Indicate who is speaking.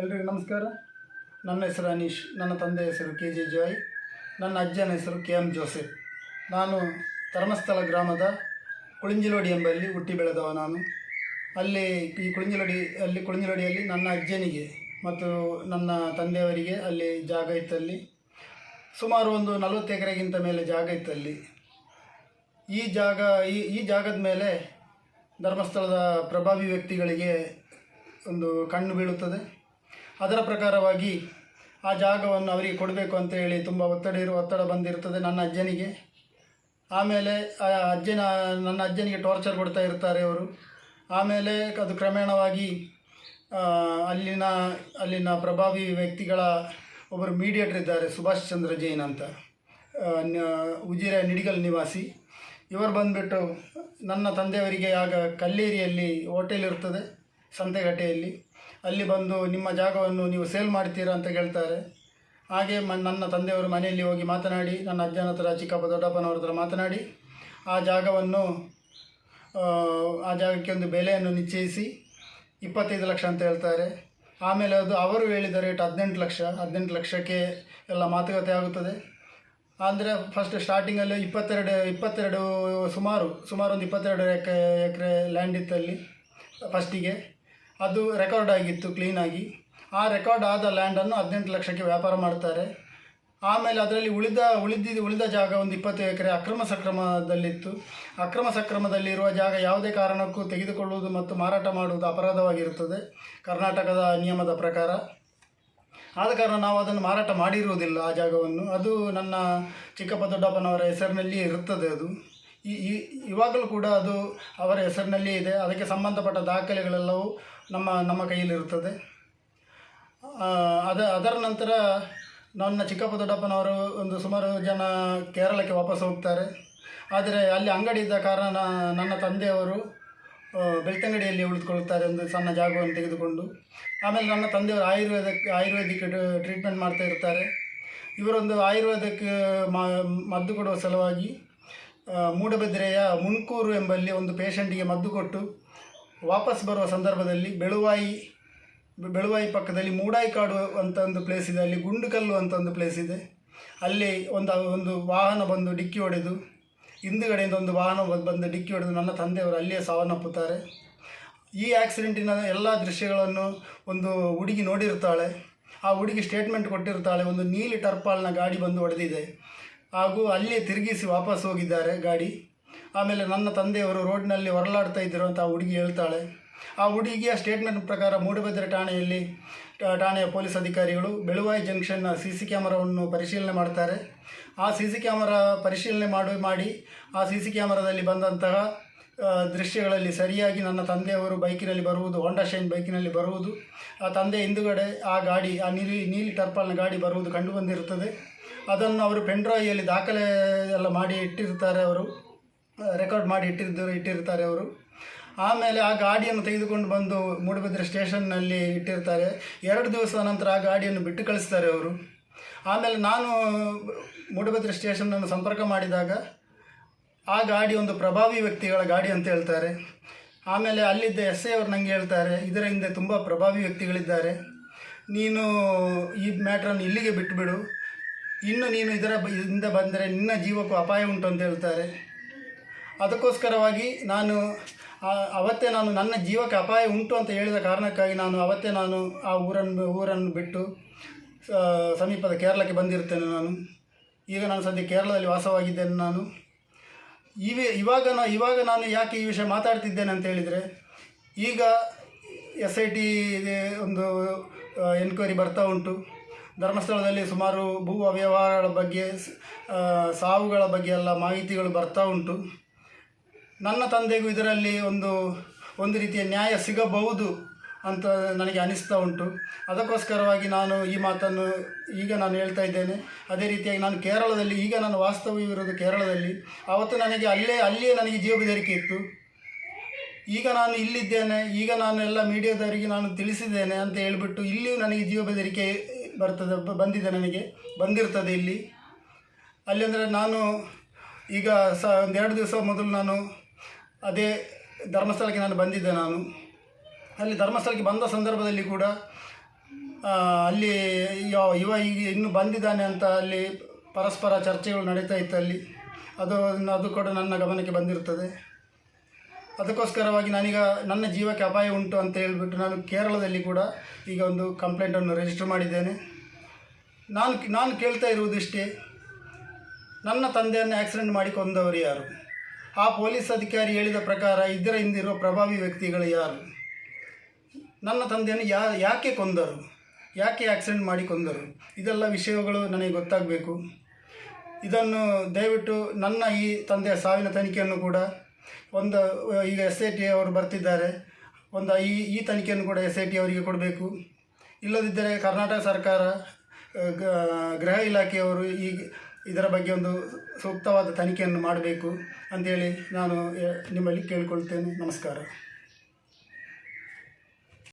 Speaker 1: ಎಲ್ರಿಗೂ ನಮಸ್ಕಾರ. ನನ್ನ ಹೆಸರು ಅನೀಶ್. ನನ್ನ ತಂದೆ ಹೆಸರು ಕೆ ಜೆ ಜಾಯ್. ನನ್ನ ಅಜ್ಜನ ಹೆಸರು ಕೆ ಎಂ ಜೋಸೆಫ್. ನಾನು ಧರ್ಮಸ್ಥಳ ಗ್ರಾಮದ ಕುಳಿಂಜಿಲೋಡಿ ಎಂಬಲ್ಲಿ ಹುಟ್ಟಿ ಬೆಳೆದವ ನಾನು. ಅಲ್ಲಿ ಈ ಕುಳಿಂಜಿಲೋಡಿ, ಅಲ್ಲಿ ಕುಳಿಂಜಿಲೋಡಿಯಲ್ಲಿ ನನ್ನ ಅಜ್ಜನಿಗೆ ಮತ್ತು ನನ್ನ ತಂದೆಯವರಿಗೆ ಅಲ್ಲಿ ಜಾಗ ಇತ್ತಲ್ಲಿ. ಸುಮಾರು ಒಂದು ನಲವತ್ತು ಎಕರೆಗಿಂತ ಮೇಲೆ ಜಾಗ ಇತ್ತಲ್ಲಿ. ಈ ಜಾಗ, ಈ ಈ ಜಾಗದ ಮೇಲೆ ಧರ್ಮಸ್ಥಳದ ಪ್ರಭಾವಿ ವ್ಯಕ್ತಿಗಳಿಗೆ ಒಂದು ಕಣ್ಣು ಬೀಳುತ್ತದೆ. ಅದರ ಪ್ರಕಾರವಾಗಿ ಆ ಜಾಗವನ್ನು ಅವರಿಗೆ ಕೊಡಬೇಕು ಅಂತ ಹೇಳಿ ತುಂಬ ಒತ್ತಡ ಇರುವ ಒತ್ತಡ ಬಂದಿರ್ತದೆ ನನ್ನ ಅಜ್ಜನಿಗೆ. ಆಮೇಲೆ ಆ ಅಜ್ಜನ, ನನ್ನ ಅಜ್ಜನಿಗೆ ಟಾರ್ಚರ್ ಕೊಡ್ತಾ ಇರ್ತಾರೆ ಅವರು. ಆಮೇಲೆ ಅದು ಕ್ರಮೇಣವಾಗಿ ಅಲ್ಲಿನ ಅಲ್ಲಿನ ಪ್ರಭಾವಿ ವ್ಯಕ್ತಿಗಳ ಒಬ್ಬರು ಮೀಡಿಯೇಟರ್ ಇದ್ದಾರೆ, ಸುಭಾಷ್ ಚಂದ್ರ ಜೈನ್ ಅಂತ. ಉಜಿರೆ ನಿಡಿಗಲ್ ನಿವಾಸಿ. ಇವರು ಬಂದುಬಿಟ್ಟು ನನ್ನ ತಂದೆಯವರಿಗೆ ಆಗ ಕಲ್ಲೇರಿಯಲ್ಲಿ, ಹೋಟೆಲ್ ಇರ್ತದೆ, ಸಂತೆಗಟ್ಟೆಯಲ್ಲಿ. ಅಲ್ಲಿ ಬಂದು ನಿಮ್ಮ ಜಾಗವನ್ನು ನೀವು ಸೇಲ್ ಮಾಡ್ತೀರಾ ಅಂತ ಕೇಳ್ತಾರೆ. ಹಾಗೆ ಮ ನನ್ನ ತಂದೆಯವರು ಮನೆಯಲ್ಲಿ ಹೋಗಿ ಮಾತನಾಡಿ ನನ್ನ ಅಜ್ಜನ ಹತ್ರ ಚಿಕ್ಕಪ್ಪ ದೊಡ್ಡಪ್ಪನವ್ರ ಹತ್ರ ಮಾತನಾಡಿ ಆ ಜಾಗವನ್ನು ಆ, ಜಾಗಕ್ಕೆ ಒಂದು ಬೆಲೆಯನ್ನು ನಿಶ್ಚಯಿಸಿ ಇಪ್ಪತ್ತೈದು ಲಕ್ಷ ಅಂತ ಹೇಳ್ತಾರೆ. ಆಮೇಲೆ ಅದು ಅವರು ಹೇಳಿದ ರೇಟ್ ಹದಿನೆಂಟು ಲಕ್ಷ. ಹದಿನೆಂಟು ಲಕ್ಷಕ್ಕೆ ಎಲ್ಲ ಮಾತುಕತೆ ಆಗುತ್ತದೆ. ಅಂದರೆ ಫಸ್ಟ್ ಸ್ಟಾರ್ಟಿಂಗಲ್ಲಿ ಇಪ್ಪತ್ತೆರಡು ಇಪ್ಪತ್ತೆರಡು ಸುಮಾರು ಸುಮಾರು ಒಂದು ಇಪ್ಪತ್ತೆರಡು ಎಕ್ರೆ ಎಕರೆ ಲ್ಯಾಂಡ್ ಇತ್ತಲ್ಲಿ ಫಸ್ಟಿಗೆ ಅದು ರೆಕಾರ್ಡ್ ಆಗಿತ್ತು ಕ್ಲೀನಾಗಿ ಆ ರೆಕಾರ್ಡ್ ಆದ ಲ್ಯಾಂಡನ್ನು ಹದಿನೆಂಟು ಲಕ್ಷಕ್ಕೆ ವ್ಯಾಪಾರ ಮಾಡ್ತಾರೆ. ಆಮೇಲೆ ಅದರಲ್ಲಿ ಉಳಿದ ಉಳಿದಿದ್ದು ಉಳಿದ ಜಾಗ ಒಂದು ಇಪ್ಪತ್ತು ಎಕರೆ ಅಕ್ರಮ ಸಕ್ರಮದಲ್ಲಿತ್ತು. ಅಕ್ರಮ ಸಕ್ರಮದಲ್ಲಿರುವ ಜಾಗ ಯಾವುದೇ ಕಾರಣಕ್ಕೂ ತೆಗೆದುಕೊಳ್ಳುವುದು ಮತ್ತು ಮಾರಾಟ ಮಾಡುವುದು ಅಪರಾಧವಾಗಿರುತ್ತದೆ, ಕರ್ನಾಟಕದ ನಿಯಮದ ಪ್ರಕಾರ. ಆದ ಕಾರಣ ನಾವು ಅದನ್ನು ಮಾರಾಟ ಮಾಡಿರುವುದಿಲ್ಲ ಆ ಜಾಗವನ್ನು. ಅದು ನನ್ನ ಚಿಕ್ಕಪ್ಪ ದೊಡ್ಡಪ್ಪನವರ ಹೆಸರಿನಲ್ಲಿಯೇ ಇರುತ್ತದೆ ಅದು. ಈ- ಇವಾಗಲೂ ಕೂಡ ಅದು ಅವರ ಹೆಸರಿನಲ್ಲಿಯೇ ಇದೆ. ಅದಕ್ಕೆ ಸಂಬಂಧಪಟ್ಟ ದಾಖಲೆಗಳೆಲ್ಲವೂ ನಮ್ಮ ನಮ್ಮ ಕೈಯಲ್ಲಿರುತ್ತದೆ. ಅದ, ಅದರ ನಂತರ ನನ್ನ ಚಿಕ್ಕಪ್ಪ ದೊಡ್ಡಪ್ಪನವರು ಒಂದು ಸುಮಾರು ಜನ ಕೇರಳಕ್ಕೆ ವಾಪಸ್ ಹೋಗ್ತಾರೆ. ಆದರೆ ಅಲ್ಲಿ ಅಂಗಡಿ ಇದ್ದ ಕಾರಣ ನನ್ನ ತಂದೆಯವರು ಬೆಳ್ತಂಗಡಿಯಲ್ಲಿ ಉಳಿದುಕೊಳ್ಳುತ್ತಾರೆ ಒಂದು ಸಣ್ಣ ಜಾಗವನ್ನು ತೆಗೆದುಕೊಂಡು. ಆಮೇಲೆ ನನ್ನ ತಂದೆಯವರು ಆಯುರ್ವೇದ ಆಯುರ್ವೇದಿಕ್ ಟ್ರೀಟ್ಮೆಂಟ್ ಮಾಡ್ತಾ ಇರ್ತಾರೆ ಇವರೊಂದು ಆಯುರ್ವೇದಕ್ಕೆ ಮದ್ದು ಕೊಡುವ ಸಲುವಾಗಿ ಮೂಡಬಿದಿರೆಯ ಮುನ್ಕೂರು ಎಂಬಲ್ಲಿ ಒಂದು ಪೇಷಂಟಿಗೆ ಮದ್ದು ಕೊಟ್ಟು ವಾಪಸ್ ಬರುವ ಸಂದರ್ಭದಲ್ಲಿ ಬೆಳುವಾಯಿ ಬೆಳುವಾಯಿ ಪಕ್ಕದಲ್ಲಿ ಮೂಡಾಯಿಕಾಡು ಅಂತ ಒಂದು ಪ್ಲೇಸ್ ಇದೆ, ಅಲ್ಲಿ ಗುಂಡುಕಲ್ಲು ಅಂತ ಒಂದು ಪ್ಲೇಸ್ ಇದೆ. ಅಲ್ಲಿ ಒಂದು ಒಂದು ವಾಹನ ಬಂದು ಡಿಕ್ಕಿ ಹೊಡೆದು, ಹಿಂದುಗಡೆಯಿಂದ ಒಂದು ವಾಹನ ಬಂದು ಡಿಕ್ಕಿ ಹೊಡೆದು ನನ್ನ ತಂದೆಯವರು ಅಲ್ಲಿಯೇ ಸಾವನ್ನಪ್ಪುತ್ತಾರೆ. ಈ ಆಕ್ಸಿಡೆಂಟಿನ ಎಲ್ಲ ದೃಶ್ಯಗಳನ್ನು ಒಂದು ಹುಡುಗಿ ನೋಡಿರ್ತಾಳೆ. ಆ ಹುಡುಗಿ ಸ್ಟೇಟ್ಮೆಂಟ್ ಕೊಟ್ಟಿರ್ತಾಳೆ, ಒಂದು ನೀಲಿ ಟರ್ಪಾಲ್ನ ಗಾಡಿ ಬಂದು ಹೊಡೆದಿದೆ. ಹಾಗೂ ಅಲ್ಲಿಯೇ ತಿರುಗಿಸಿ ವಾಪಸ್ ಹೋಗಿದ್ದಾರೆ ಗಾಡಿ. ಆಮೇಲೆ ನನ್ನ ತಂದೆಯವರು ರೋಡ್ನಲ್ಲಿ ಹೊರಲಾಡ್ತಾ ಇದ್ದರು ಅಂತ ಆ ಹುಡುಗಿ ಹೇಳ್ತಾಳೆ. ಆ ಹುಡುಗಿಯ ಸ್ಟೇಟ್ಮೆಂಟ್ ಪ್ರಕಾರ ಮೂಡುಬಿದಿರೆ ಠಾಣೆಯಲ್ಲಿ ಠಾಣೆಯ ಪೊಲೀಸ್ ಅಧಿಕಾರಿಗಳು ಬೆಳುವಾಯಿ ಜಂಕ್ಷನ್ನ ಸಿ ಸಿ ಕ್ಯಾಮರಾವನ್ನು ಪರಿಶೀಲನೆ ಮಾಡ್ತಾರೆ. ಆ ಸಿ ಸಿ ಕ್ಯಾಮರಾ ಪರಿಶೀಲನೆ ಮಾಡಿ ಮಾಡಿ ಆ ಸಿ ಸಿ ಕ್ಯಾಮರಾದಲ್ಲಿ ಬಂದಂತಹ ದೃಶ್ಯಗಳಲ್ಲಿ ಸರಿಯಾಗಿ ನನ್ನ ತಂದೆಯವರು ಬೈಕಿನಲ್ಲಿ ಬರುವುದು ಹೊಂಡಾ ಶೈನ್ ಬೈಕಿನಲ್ಲಿ ಬರುವುದು, ಆ ತಂದೆ ಹಿಂದುಗಡೆ ಆ ಗಾಡಿ, ಆ ನೀಲಿ ನೀಲಿ ಟರ್ಪಲ್ನ ಗಾಡಿ ಬರುವುದು ಕಂಡು ಬಂದಿರುತ್ತದೆ. ಅದನ್ನು ಅವರು ಪೆಂಡ್ರಾಯಿಯಲ್ಲಿ ದಾಖಲೆ ಎಲ್ಲ ಮಾಡಿ ಇಟ್ಟಿರ್ತಾರೆ ಅವರು. ರೆಕಾರ್ಡ್ ಮಾಡಿ ಇಟ್ಟಿದ್ದರು ಇಟ್ಟಿರ್ತಾರೆ ಅವರು. ಆಮೇಲೆ ಆ ಗಾಡಿಯನ್ನು ತೆಗೆದುಕೊಂಡು ಬಂದು ಮೂಡುಬಿದ್ರೆ ಸ್ಟೇಷನ್ನಲ್ಲಿ ಇಟ್ಟಿರ್ತಾರೆ. ಎರಡು ದಿವಸ ನಂತರ ಆ ಗಾಡಿಯನ್ನು ಬಿಟ್ಟು ಕಳಿಸ್ತಾರೆ ಅವರು. ಆಮೇಲೆ ನಾನು ಮೂಡುಬಿದ್ರೆ ಸ್ಟೇಷನನ್ನು ಸಂಪರ್ಕ ಮಾಡಿದಾಗ ಆ ಗಾಡಿ ಒಂದು ಪ್ರಭಾವಿ ವ್ಯಕ್ತಿಗಳ ಗಾಡಿ ಅಂತ ಹೇಳ್ತಾರೆ. ಆಮೇಲೆ ಅಲ್ಲಿದ್ದ ಎಸ್ ಐ ಅವರು ನನಗೆ ಹೇಳ್ತಾರೆ, ಇದರ ಹಿಂದೆ ತುಂಬ ಪ್ರಭಾವಿ ವ್ಯಕ್ತಿಗಳಿದ್ದಾರೆ. ನೀನು ಈ ಮ್ಯಾಟ್ರನ್ನು ಇಲ್ಲಿಗೆ ಬಿಟ್ಟುಬಿಡು ಇನ್ನು ನೀನು ಇದರ ಹಿಂದೆ ಬಂದರೆ ನಿನ್ನ ಜೀವಕ್ಕೂ ಅಪಾಯ ಉಂಟು ಅಂತ ಹೇಳ್ತಾರೆ. ಅದಕ್ಕೋಸ್ಕರವಾಗಿ ನಾನು ಅವತ್ತೇ ನಾನು ನನ್ನ ಜೀವಕ್ಕೆ ಅಪಾಯ ಉಂಟು ಅಂತ ಹೇಳಿದ ಕಾರಣಕ್ಕಾಗಿ ನಾನು ಅವತ್ತೇ ನಾನು ಆ ಊರನ್ನು ಊರನ್ನು ಬಿಟ್ಟು ಸಮೀಪದ ಕೇರಳಕ್ಕೆ ಬಂದಿರ್ತೇನೆ ನಾನು. ಈಗ ನಾನು ಸದ್ಯ ಕೇರಳದಲ್ಲಿ ವಾಸವಾಗಿದ್ದೇನೆ ನಾನು. ಇವೇ, ಇವಾಗ ನಾ, ಇವಾಗ ನಾನು ಯಾಕೆ ಈ ವಿಷಯ ಮಾತಾಡ್ತಿದ್ದೇನೆ ಅಂತ ಹೇಳಿದರೆ, ಈಗ ಎಸ್ ಐ ಟಿ ಒಂದು ಎನ್ಕ್ವೈರಿ ಬರ್ತಾ ಉಂಟು. ಧರ್ಮಸ್ಥಳದಲ್ಲಿ ಸುಮಾರು ಭೂ ಅವ್ಯವಹಾರಗಳ ಬಗ್ಗೆ ಸಾವುಗಳ ಬಗ್ಗೆ ಎಲ್ಲ ಮಾಹಿತಿಗಳು ಬರ್ತಾ ಉಂಟು. ನನ್ನ ತಂದೆಗೂ ಇದರಲ್ಲಿ ಒಂದು ಒಂದು ರೀತಿಯ ನ್ಯಾಯ ಸಿಗಬಹುದು ಅಂತ ನನಗೆ ಅನಿಸ್ತಾ ಉಂಟು. ಅದಕ್ಕೋಸ್ಕರವಾಗಿ ನಾನು ಈ ಮಾತನ್ನು ಈಗ ನಾನು ಹೇಳ್ತಾ ಇದ್ದೇನೆ. ಅದೇ ರೀತಿಯಾಗಿ ನಾನು ಕೇರಳದಲ್ಲಿ, ಈಗ ನಾನು ವಾಸ್ತವ್ಯವಿರೋದು ಕೇರಳದಲ್ಲಿ. ಆವತ್ತು ನನಗೆ ಅಲ್ಲೇ, ಅಲ್ಲಿಯೇ ನನಗೆ ಜೀವ ಬೆದರಿಕೆ ಇತ್ತು. ಈಗ ನಾನು ಇಲ್ಲಿದ್ದೇನೆ, ಈಗ ನಾನು ಎಲ್ಲ ಮೀಡಿಯಾದವರಿಗೆ ನಾನು ತಿಳಿಸಿದ್ದೇನೆ ಅಂತ ಹೇಳಿಬಿಟ್ಟು ಇಲ್ಲಿಯೂ ನನಗೆ ಜೀವ ಬೆದರಿಕೆ ಬರ್ತದೆ, ಬಂದಿದೆ ನನಗೆ, ಬಂದಿರ್ತದೆ ಇಲ್ಲಿ. ಅಲ್ಲಿ ಅಂದರೆ ನಾನು ಈಗ ಸ ಒಂದೆರಡು ದಿವಸ ಮೊದಲು ನಾನು ಅದೇ ಧರ್ಮಸ್ಥಳಕ್ಕೆ ನಾನು ಬಂದಿದ್ದೆ ನಾನು. ಅಲ್ಲಿ ಧರ್ಮಸ್ಥಳಕ್ಕೆ ಬಂದ ಸಂದರ್ಭದಲ್ಲಿ ಕೂಡ ಅಲ್ಲಿ ಯಾವ- ಇವ ಈಗ ಇನ್ನು ಬಂದಿದ್ದಾನೆ ಅಂತ ಅಲ್ಲಿ ಪರಸ್ಪರ ಚರ್ಚೆಗಳು ನಡೀತಾ ಇತ್ತು ಅಲ್ಲಿ. ಅದು ಅದು ಕೂಡ ನನ್ನ ಗಮನಕ್ಕೆ ಬಂದಿರುತ್ತದೆ. ಅದಕ್ಕೋಸ್ಕರವಾಗಿ ನಾನೀಗ ನನ್ನ ಜೀವಕ್ಕೆ ಅಪಾಯ ಉಂಟು ಅಂತ ಹೇಳಿಬಿಟ್ಟು ನಾನು ಕೇರಳದಲ್ಲಿ ಕೂಡ ಈಗ ಒಂದು ಕಂಪ್ಲೇಂಟನ್ನು ರಿಜಿಸ್ಟರ್ ಮಾಡಿದ್ದೇನೆ. ನಾನು ನಾನು ಕೇಳ್ತಾ ಇರುವುದಿಷ್ಟೇ, ನನ್ನ ತಂದೆಯನ್ನು ಆಕ್ಸಿಡೆಂಟ್ ಮಾಡಿ ಕೊಂದವರು ಯಾರು? ಆ ಪೊಲೀಸ್ ಅಧಿಕಾರಿ ಹೇಳಿದ ಪ್ರಕಾರ ಇದರ ಹಿಂದಿರುವ ಪ್ರಭಾವಿ ವ್ಯಕ್ತಿಗಳು ಯಾರು? ನನ್ನ ತಂದೆಯನ್ನು ಯಾ, ಯಾಕೆ ಕೊಂದರು? ಯಾಕೆ ಆಕ್ಸಿಡೆಂಟ್ ಮಾಡಿ ಕೊಂದರು? ಇದೆಲ್ಲ ವಿಷಯಗಳು ನನಗೆ ಗೊತ್ತಾಗಬೇಕು. ಇದನ್ನು ದಯವಿಟ್ಟು ನನ್ನ ಈ ತಂದೆಯ ಸಾವಿನ ತನಿಖೆಯನ್ನು ಕೂಡ ಒಂದು, ಈಗ ಎಸ್ ಐ ಟಿ ಅವರು ಬರ್ತಿದ್ದಾರೆ. ಒಂದು ಈ ಈ ತನಿಖೆಯನ್ನು ಕೂಡ ಎಸ್ ಐ ಟಿ ಅವರಿಗೆ ಕೊಡಬೇಕು. ಇಲ್ಲದಿದ್ದರೆ ಕರ್ನಾಟಕ ಸರ್ಕಾರ ಗೃಹ ಇಲಾಖೆಯವರು ಈ ಇದರ ಬಗ್ಗೆ ಒಂದು ಸೂಕ್ತವಾದ ತನಿಖೆಯನ್ನು ಮಾಡಬೇಕು ಅಂತೇಳಿ ನಾನು ನಿಮ್ಮಲ್ಲಿ ಕೇಳಿಕೊಳ್ತೇನೆ. ನಮಸ್ಕಾರ.